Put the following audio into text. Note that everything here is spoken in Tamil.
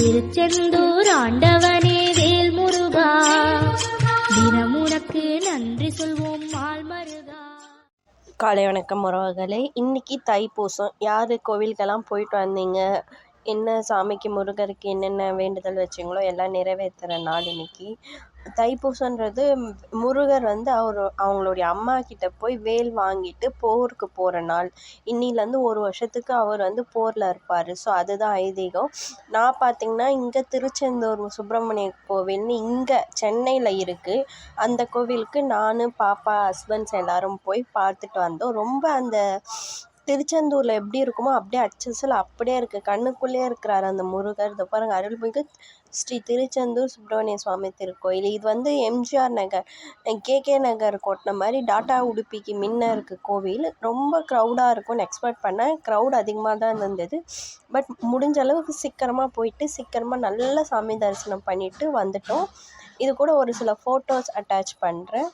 திருச்செந்தூர் ஆண்டவனே வேல் முருகா தினம் உனக்கு நன்றி சொல்வோம் மால் மருகா காலை வணக்கம் உறவுகளே. இன்னைக்கு தைப்பூசம். யார் கோவிலுக்கெல்லாம் போயிட்டு வந்தீங்க? என்ன சாமிக்கு முருகருக்கு என்னென்ன வேண்டுதல் வச்சிங்களோ எல்லாம் நிறைவேற்றுற நாள் இன்னைக்கு. தைப்பூசன்றது முருகர் வந்து அவர் அவங்களுடைய அம்மா கிட்ட போய் வேல் வாங்கிட்டு போருக்கு போகிற நாள். இன்னிலேருந்து ஒரு வருஷத்துக்கு அவர் வந்து போரில் இருப்பார். ஸோ அதுதான் ஐதீகம். நான் பார்த்தீங்கன்னா இங்கே திருச்செந்தூர் சுப்பிரமணிய கோவில்னு இங்கே சென்னையில் இருக்குது அந்த கோவிலுக்கு நான் பாப்பா ஹஸ்பண்ட்ஸ் எல்லாரும் போய் பார்த்துட்டு வந்தோம். ரொம்ப அந்த திருச்செந்தூரில் எப்படி இருக்குமோ அப்படியே அச்சசல் அப்படியே இருக்குது கண்ணுக்குள்ளேயே இருக்கிறாரு அந்த முருகர். இதை பாருங்கள் அருள்மிகு ஸ்ரீ திருச்செந்தூர் சுப்பிரமணிய சுவாமி திருக்கோயில். இது வந்து எம்ஜிஆர் நகர் கேகே நகர் கொட்டின மாதிரி டாட்டா உடுப்பிக்கு முன்ன இருக்குது கோவில். ரொம்ப க்ரௌடாக இருக்கும்னு எக்ஸ்பெக்ட் பண்ணேன் க்ரௌட் அதிகமாக தான் இருந்தது. பட் முடிஞ்ச அளவுக்கு சீக்கிரமாக போயிட்டு சீக்கிரமாக நல்ல சாமி தரிசனம் பண்ணிவிட்டு வந்துட்டோம். இது கூட ஒரு சில ஃபோட்டோஸ் அட்டாச் பண்ணுறேன்